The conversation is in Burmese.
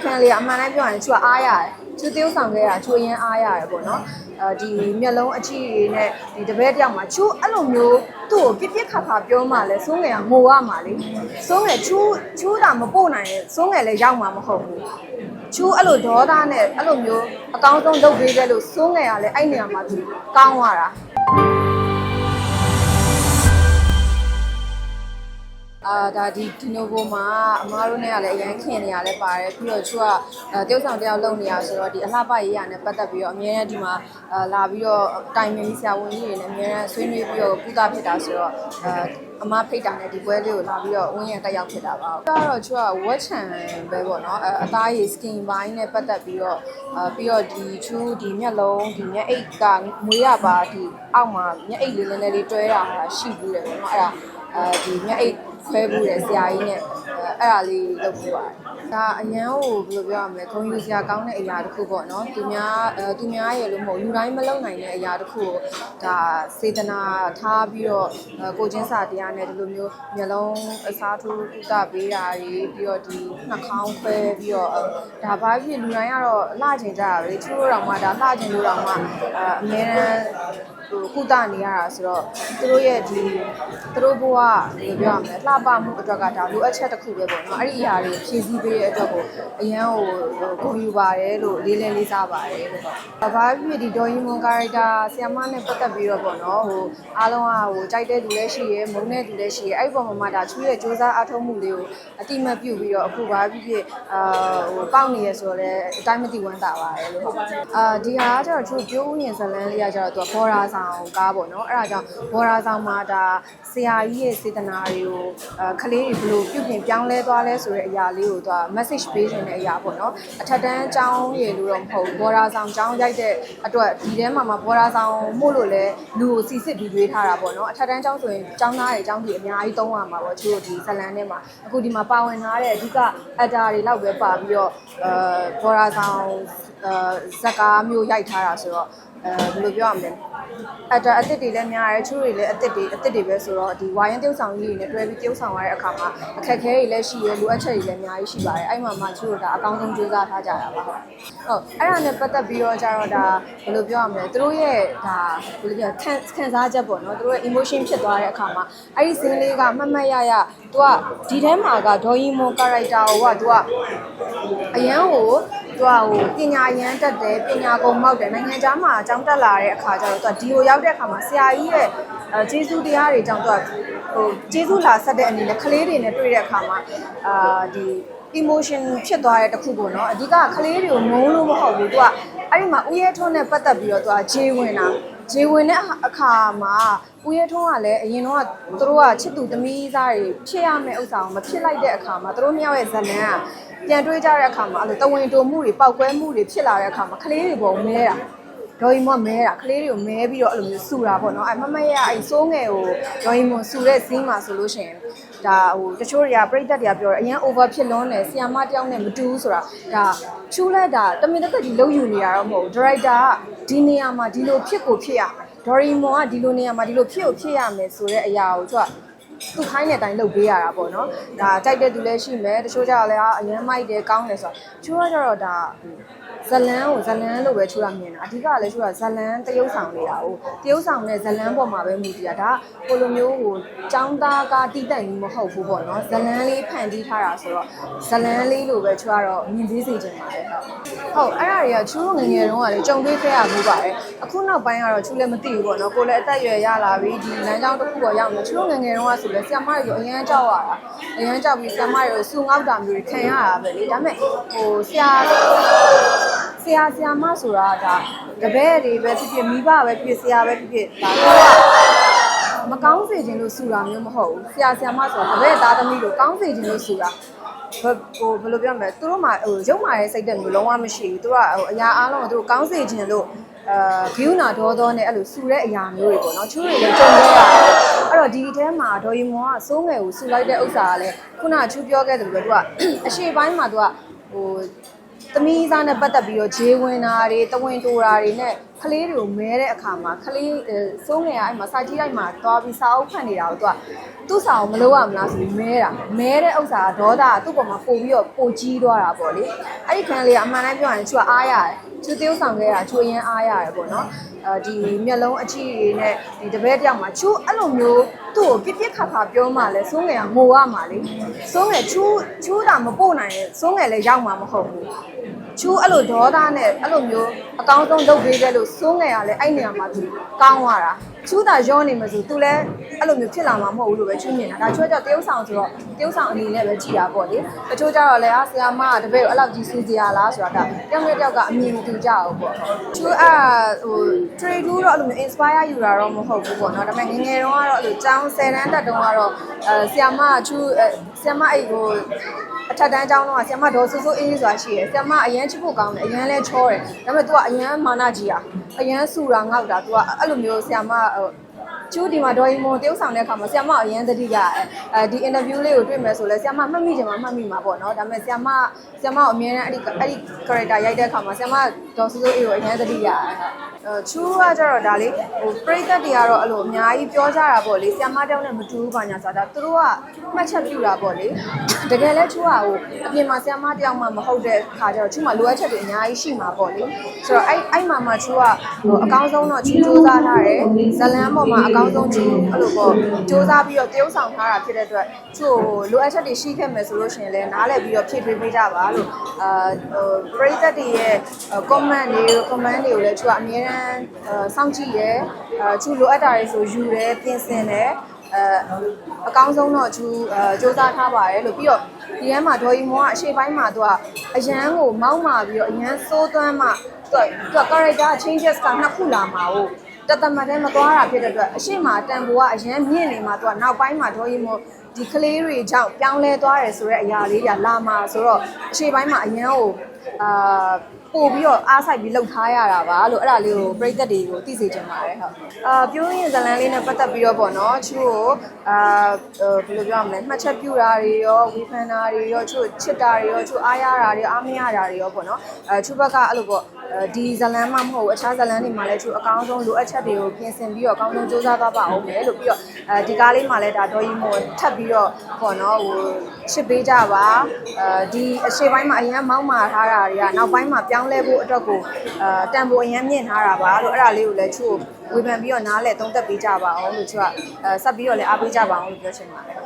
အခန်းလေးကအမှန်တမ်းပြောရင်သူကအားရတယ်သူတယောက်ဆောင်ခဲ့တာသူအရင်အားရတယ်ပေါ့နော်အဲဒီမျက်လုံးအကြည့်တွေနဲ့ဒီတပည့်တယောက်မှာချူအဲ့လိုမျိုးသူ့ကိုပြစ်ပြစ်ခါခါပြောမှလဲစိုးငယ်ကငိုရမှာလေစိုးငယ်ချူချူတာမပို့နိုင်ရဲ့စိုးငယ်လည်းရောက်မှာမဟုတ်ဘူးချူအဲ့လိုဒေါသနဲ့အဲ့လိုမျိုးအကောင်းဆုံးလုပ်ပေးခဲ့လို့စိုးငယ်ကလည်းအဲ့နေရာမှာသူကောင်းသွားတာ အာဒါဒီဒီနိုဘိုမှာအမားတို့နဲ့ကလည်းအရင်ခင်နေရလဲပါတယ်ပြီးတော့သူကအဲတယောက်ဆောင်တယောက်လုံနေရဆိုတော့ဒီအလှပရေးရနဲ့ပတ်သက်ပြီးတော့အများနဲ့ဒီမှာအာလာပြီးတော့တိုင်မင်းဆရာဝန်ကြီးတွေနဲ့အများနဲ့ဆွေးနွေးပြီးတော့ကုသဖြစ်တာဆိုတော့အဲအမဖိတ်တာနဲ့ဒီပွဲလေးကိုလာပြီးတော့ဝင်းရတက်ရောက်ဖြစ်တာပါ။ဒါကတော့သူက watch channel ပဲပေါ့နော်အဲအသားရည် skin ဘိုင်းနဲ့ပတ်သက်ပြီးတော့အာပြီးတော့ဒီချူဒီမျက်လုံးဒီမျက်အိတ်ကမွေးရပါဒီအောက်မှာမျက်အိတ်လေးလေးလေးတွဲတာရှိဘူးတယ်ပေါ့နော်အဲ့ဒါအဲဒီမျက်အိတ် ခွဲဘူးတယ်ဆရာကြီးနဲ့အဲအဲ့ဒါလေးလုပ်ပြပါတယ်။ဒါအရန်ကိုဘယ်လိုပြောရမလဲဂုံယူစရာကောင်းတဲ့အရာတစ်ခုပေါ့နော်။သူများအဲသူများရဲ့လို့မဟုတ်လူတိုင်းမလုပ်နိုင်တဲ့အရာတစ်ခုကိုဒါစေတနာထားပြီးတော့အဲကိုချင်းစာတရားနဲ့ဒီလိုမျိုးမျက်လုံးအစားထိုးကုသပေးတာတွေပြီးတော့ဒီနှာခေါင်းခွဲပြီးတော့အဲဒါဘာဖြစ်လူတိုင်းကတော့လှကျင်ကြတာပဲ။သူတို့တော့မှဒါလှကျင်လို့တော့မှအဲအများ ဟိုကုသနေရတာဆိုတော့သူတို့ရဲ့ဒီသူတို့ဘဝဘယ်လိုပြောရမလဲလှပမှုအတွက်ကဒါလိုအပ်ချက်တစ်ခုပဲပေါ့နော်အဲ့ဒီအရာတွေဖြည့်ဆည်းပေးတဲ့အတွက်ကိုအရန်ဟိုဂုဏ်ယူပါတယ်လို့လေးလေးလေးစားပါတယ်လို့ပေါ့ဘာဖြစ်ဖြစ်ဒီဒေါ်ရင်မွန်ကာရိုက်တာဆီယမနဲ့ပတ်သက်ပြီးတော့ပေါ့နော်ဟိုအားလုံးကဟိုကြိုက်တဲ့သူလည်းရှိရယ်မုန်းတဲ့သူလည်းရှိရယ်အဲ့ဒီပုံမှာဒါချူရဲ့စူးစမ်းအားထုတ်မှုလေးကိုအတိမတ်ပြုပြီးတော့အခုဘာဖြစ်ဖြစ်အာဟိုပေါက်နေရဆိုတော့လည်းအတိုင်းမသိဝမ်းသာပါတယ်လို့အာဒီဟာကကျတော့ချူပြိုးဥယျာဉ်ဇလန်းလေးကကျတော့သူကဘော်ရာဆောင်ကားပေါ့နော်အဲ့ဒါကြောင့်ဘော်ရာဆောင်မှာဒါဆရာကြီးရဲ့စေတနာတွေကိုအခလေးတွေဘယ်လိုပြုပြင်ပြောင်းလဲသွားလဲဆိုတဲ့အရာလေးကိုသူက message ပေးခြင်းတဲ့အရာပေါ့နော်အထက်တန်းအကြောင်းရေလို့တော့မဟုတ်ဘူးဘော်ရာဆောင်အကြောင်းရိုက်တဲ့အတွက်ဒီထဲမှာမှာဘော်ရာဆောင်မို့လို့လဲလူကိုစီစစ်ပြီးရွေးထားတာပေါ့နော်အထက်တန်းအကြောင်းဆိုရင်အကြောင်းသားတွေအကြောင်းတွေအများကြီးသုံးရမှာပေါ့သူတို့ဒီဇလန်ထဲမှာအခုဒီမှာပါဝင်ထားတဲ့အဓိကအတာတွေလောက်ပဲပါပြီးတော့အဲဘော်ရာဆောင်အဲဇက်ကားမျိုးရိုက်ထားတာဆိုတော့ အဲဘယ်လိုပြောရမလဲအတာအစ်စ်တွေလည်းများတယ်ချိုးတွေလည်းအစ်စ်တွေအစ်စ်တွေပဲဆိုတော့ဒီဝိုင်းရင်ပြုတ်ဆောင်ကြီးတွေနဲ့တွဲပြီးပြုတ်ဆောင်ရတဲ့အခါမှာအခက်အခဲတွေလည်းရှိရလိုအပ်ချက်တွေလည်းအများကြီးရှိပါတယ်အဲ့မှာမှချိုးတို့ဒါအကောင်းဆုံးကြိုးစားထားကြတာပါဟုတ်ဟုတ်အဲ့ဒါနဲ့ပတ်သက်ပြီးတော့ကြတော့ဒါဘယ်လိုပြောရမလဲသူတို့ရဲ့ဒါဘယ်လိုပြောခံခံစားချက်ပေါ့နော်သူတို့ရဲ့ emotion ဖြစ်သွားတဲ့အခါမှာအဲ့ဒီစင်းလေးကမှတ်မှတ်ရရသူကဒီထဲမှာကဒေါ်ယီမွန် character ကိုကသူကအရန်ကို သူကဟိုပညာရမ်းတက်တယ်ပညာကုန်မောက်တယ်နိုင်ငံခြားမှာအကြောင်းတက်လာတဲ့အခါကျတော့သူကဒီကိုရောက်တဲ့အခါမှာဆရာကြီးရဲ့အဲဂျေစုတရားတွေကြောင့်သူကဟိုဂျေစုလာဆက်တဲ့အနေနဲ့ကလေးတွေနဲ့တွေ့တဲ့အခါမှာအာဒီ emotion ဖြစ်သွားတဲ့တခုပေါ့နော်အဓိကကလေးတွေကိုငုံလို့မဟုတ်ဘူးသူကအဲ့ဒီမှာဥယျာထွန်းနဲ့ပတ်သက်ပြီးတော့သူကဂျေဝင်တာဂျေဝင်တဲ့အခါမှာဦးရဲထုံးကလည်းအရင်တော့သူတို့ကချစ်သူသမီးသားတွေဖြစ်ရမယ့်ဥစ္စာကိုမဖြစ်လိုက်တဲ့အခါမှာသူတို့နှစ်ယောက်ရဲ့ဇလန်းက ပြန်တွေးကြတဲ့အခါမှာအဲ့လိုတဝင်းတုံမှုတွေပောက်ကွဲမှုတွေဖြစ်လာတဲ့အခါမှာကလေးတွေပေါ်မဲတာဒေါ်ရင်မမဲတာကလေးတွေကိုမဲပြီးတော့အဲ့လိုမျိုးဆူတာပေါ့နော်အဲ့မမရအဲ့စိုးငယ်ကိုဒေါ်ရင်မဆူတဲ့စီးမှာဆိုလို့ရှိရင်ဒါဟိုတချို့တွေကပြိသက်တွေကပြောတယ်အရင် over ဖြစ်လွန်းတယ်ဆီယာမတယောက်နဲ့မတူဘူးဆိုတာဒါချူးလက်တာတမင်တစ်သက်ကြီးလုံးယူနေရတော့မဟုတ်ဘူးဒါရိုက်တာကဒီနေရာမှာဒီလိုဖြစ်ကိုဖြစ်ရမယ်ဒေါ်ရီမွန်ကဒီလိုနေရာမှာဒီလိုဖြစ်ကိုဖြစ်ရမယ်ဆိုတဲ့အရာကိုသူက သူခိုင်းတဲ့အတိုင်းလုပ်ပေးရတာပေါ့နော်ဒါကြိုက်တဲ့သူလည်းရှိမယ်တချို့ကြတော့လည်းအရင်မိုက်တယ်ကောင်းတယ်ဆိုတော့ချိုးရကြတော့ဒါ ဇလန်းကိုဇလန်းလို့ပဲချိုးရမြင်တာအဓိကလည်းချိုးရဇလန်းတရုပ်ဆောင်နေတာဟိုတရုပ်ဆောင်နဲ့ဇလန်းပေါ်မှာပဲမူတည်တာဒါကိုလိုမျိုးဟိုចောင်းသားကတိတက်ကြီးမဟုတ်ဘူးပေါ့နော်ဇလန်းလေးဖန်တီးထားတာဆိုတော့ဇလန်းလေးလို့ပဲချိုးရတော့မြင်သေးစေချင်ပါတယ်ဟုတ်ဟုတ်အဲ့ဒါတွေကချိုးငငယ်တုန်းကလေကြုံတွေ့ခဲ့ရမှုပါတယ်အခုနောက်ပိုင်းကတော့ချိုးလည်းမသိဘူးပေါ့နော်ကိုလည်းအသက်အရွယ်ရလာပြီဒီလမ်းကြောင်းတစ်ခုတော့ရောက်နေချိုးငငယ်တုန်းကဆိုလဲဆရာမတွေဆိုအရန်ကြောက်ရတာအရန်ကြောက်ပြီးဆရာမတွေစူငေါက်တာမျိုးတွေခံရတာပဲလေဒါပေမဲ့ဟိုဆရာ ဆရာဆရာမဆိုတာဒါတပည့်တွေပဲဖြစ်ဖြစ်မိဘပဲဖြစ်ဖြစ်ဆရာပဲဖြစ်ဖြစ်ဒါတော့မကောင်းစေခြင်းလို့ဆူတာမျိုးမဟုတ်ဘူးဆရာဆရာမဆိုတာတပည့်သားသမီးတို့ကောင်းစေခြင်းလို့ဆူတာဘဟိုဘယ်လိုပြောမလဲသူတို့မှဟိုရုပ်မာရဲ့စိတ်တက်မျိုးလုံးဝမရှိဘူးသူတို့ကဟိုအရာအားလုံးကိုသူတို့ကောင်းစေခြင်းလို့အာဂိူနာဒေါသောနဲ့အဲ့လိုဆူတဲ့အရာမျိုးတွေပေါ့နော်ချိုးတွေလည်းကြုံရတာအဲ့တော့ဒီထဲမှာဒေါ်ရီမောကစိုးငယ်ကိုဆူလိုက်တဲ့ဥစ္စာကလည်းခုနချူပြောခဲ့တယ်လို့ပဲသူကအရှိပိုင်းမှာသူကဟို သမီးစားနဲ့ပတ်သက်ပြီးတော့ဂျေးဝင်တာတွေတဝင်းတိုတာတွေနဲ့ ကလေးတွေကိုမဲတဲ့အခါမှာကလေးအဲစိုးငယ်ကအဲ့မှာစာကြည့်လိုက်မှာသွားပြီးစာအုပ်ဖတ်နေတာကိုသူကသူ့စာကိုမလုပ်ရမလားဆိုပြီးမဲတာမဲတဲ့ဥစ္စာကဒေါသကသူ့ပေါ်မှာပို့ပြီးတော့ပိုကြီးသွားတာပေါ့လေအဲ့ဒီခန်းလေးကအမှန်တမ်းပြောရင်သူကအားရတယ်သူတယောက်ဆောင်ခဲ့တာသူအရင်အားရတယ်ပေါ့နော်အဲဒီမျက်လုံးအကြည့်တွေနဲ့ဒီတပည့်တယောက်မှာချူအဲ့လိုမျိုးသူ့ကိုပြစ်ပြစ်ခါခါပြောမှလဲစိုးငယ်ကငိုရမှာလေစိုးငယ်ချူချူတာမပို့နိုင်ရင်စိုးငယ်လည်းရောက်မှာမဟုတ်ဘူးချူအဲ့လိုဒေါသနဲ့အဲ့လိုမျိုး အကောင်းဆုံးလုပ်ပေးခဲ့လို့စိုးငယ်ရလဲအဲ့နေရာမှာသူကောင်းသွားတာချူတာရောနေမှဆိုသူလည်းအဲ့လိုမျိုးဖြစ်လာမှာမဟုတ်ဘူးလို့ပဲချူမြင်တာဒါချွဲကြောင့်တရုပ်ဆောင်ဆိုတော့တရုပ်ဆောင်အနေနဲ့ပဲကြည်တာပေါ့လေတချို့ကြတော့လဲအာဆရာမကတပည့်ကိုအဲ့လောက်ကြီးစူးစရာလားဆိုတာကတယောက်နဲ့တယောက်ကအမြင်မတူကြဘူးပေါ့ချူအဲ့ဟို trade 2တော့အဲ့လိုမျိုး inspire ယူတာတော့မဟုတ်ဘူးပေါ့နော်ဒါပေမဲ့ငယ်ငယ်တုန်းကတော့အဲ့လိုကျောင်း10တန်းတက်တုန်းကတော့အဲဆရာမကချူဆရာမအဲ့ဟိုအထက်တန်းကျောင်းတော့ဆ iam ဒေါ်ဆူဆူအေးဆိုတာရှိတယ်ဆ iam အရန်ချစ်ဖို့ကောင်းတယ်အရန်လဲချောတယ်ဒါပေမဲ့ तू ကအရန်မာနကြီးอ่ะအရန်ဆူတာငေါက်တာ तू ကအဲ့လိုမျိုးဆ iam ဟို ကျူးဒီမှာဒေါ်ရီမွန်တယောက်ဆောင်တဲ့အခါမှာဆ iam အရန်သတိရတယ်အဲဒီ interview လေးကိုတွေ့မယ်ဆိုလဲဆ iam မှတ်မိချင်မှမှတ်မိမှာပေါ့နော်ဒါပေမဲ့ဆ iam ဆ iam ကိုအမြဲတမ်းအဲ့ဒီအဲ့ဒီ character ရိုက်တဲ့အခါမှာဆ iam ဒေါ်ဆူဆူအေးကိုအရန်သတိရတယ်အဲချူကကြတော့ဒါလေဟိုပရိသတ်တွေကတော့အဲ့လိုအများကြီးပြောကြတာပေါ့လေဆ iam တယောက်နဲ့မတူဘူးပါညာဆိုတာသူတို့ကမှတ်ချက်ပြုတာပေါ့လေတကယ်လဲချူကဟိုအပြင်မှာဆ iam တယောက်မှမဟုတ်တဲ့ခါကျတော့ချူမှလိုအပ်ချက်တွေအများကြီးရှိမှာပေါ့လေဆိုတော့အဲ့အဲ့မှာမှချူကဟိုအကောင်းဆုံးတော့ချူစူးစမ်းထားတယ်ဇလန်းပေါ်မှာအကောင်းဆုံးချူအဲ့လိုပေါ့စူးစမ်းပြီးတော့တရုပ်ဆောင်ထားတာဖြစ်တဲ့အတွက်ချူဟိုလိုအပ်ချက်တွေရှိခဲ့မယ်ဆိုလို့ရှိရင်လည်းနားလည်ပြီးတော့ဖြည့်ပေးပေးကြပါလို့အာဟိုပရိသတ်တွေရဲ့ comment တွေ comment တွေကိုလည်းချူကအများအားစောင့်ကြည့်ရယ်အာချူလိုအပ်တာတွေဆိုယူတယ်ပြင်ဆင်တယ်အဲအကောင်းဆုံးတော့ချူအဲစူးစမ်းထားပါတယ်လို့ပြီးတော့ဒီထဲမှာဒေါ်ရီမောကအရှိပိုင်းမှာသူကအရန်ကိုမောက်မာပြီးတော့အရန်စိုးသွမ်းမှသူကသူက character changes ကနှစ်ခုလာမှာဟုတ် တသမတ်တည်းမသွားတာဖြစ်တဲ့အတွက်အရှိမတန်ဖိုးကအရန်မြင့်နေမှာသူကနောက်ပိုင်းမှာဒေါ်ရီမောဒီကလေးတွေကြောင့်ပြောင်းလဲသွားတယ်ဆိုတဲ့အရာလေးကလာမှာဆိုတော့အရှိပိုင်းမှာအရန်ကိုအာ ပို့ပြီးတော့အားဆိုင်ပြီးလှုပ်ထားရတာပါလို့အဲ့ဒါလေးကိုပြိသက်တွေကိုသိစေချင်ပါတယ်ဟုတ်အာပြောရင်ဇလန်လေးနဲ့ပတ်သက်ပြီးတော့ပေါ့နော်ချူကိုအာဘယ်လိုပြောရမလဲမှတ်ချက်ပြူတာတွေရောဝေဖန်တာတွေရောချူချစ်တာတွေရောချူအားရတာတွေအားမရတာတွေရောပေါ့နော်အဲချူဘက်ကအဲ့လိုပေါ့ဒီဇလန်မှမဟုတ်ဘူးအခြားဇလန်တွေမှာလည်းချူအကောင်းဆုံးလိုအပ်ချက်တွေကိုပြင်ဆင်ပြီးတော့အကောင်းဆုံးစူးစမ်းသွားပါအောင်မယ်လို့ပြီးတော့အဲဒီကားလေးမှာလည်းဒါဒေါ်ကြီးမို့ထပ်ပြီးတော့ပေါ့နော်ဟိုချစ်ပေးကြပါအဲဒီအရှိပိုင်းမှာအရင်မောင်းမာထားတာတွေကနောက်ပိုင်းမှာပြောင်းလဲဖို့အတွက်ကိုအဲတန်ဖိုးအရင်မြင့်ထားတာပါလို့အဲ့ဒါလေးကိုလည်းချူဝေဖန်ပြီးတော့နားလဲသုံးသက်ပေးကြပါအောင်လို့ချူကအဲဆက်ပြီးတော့လည်းအားပေးကြပါအောင်လို့ပြောချင်ပါတယ်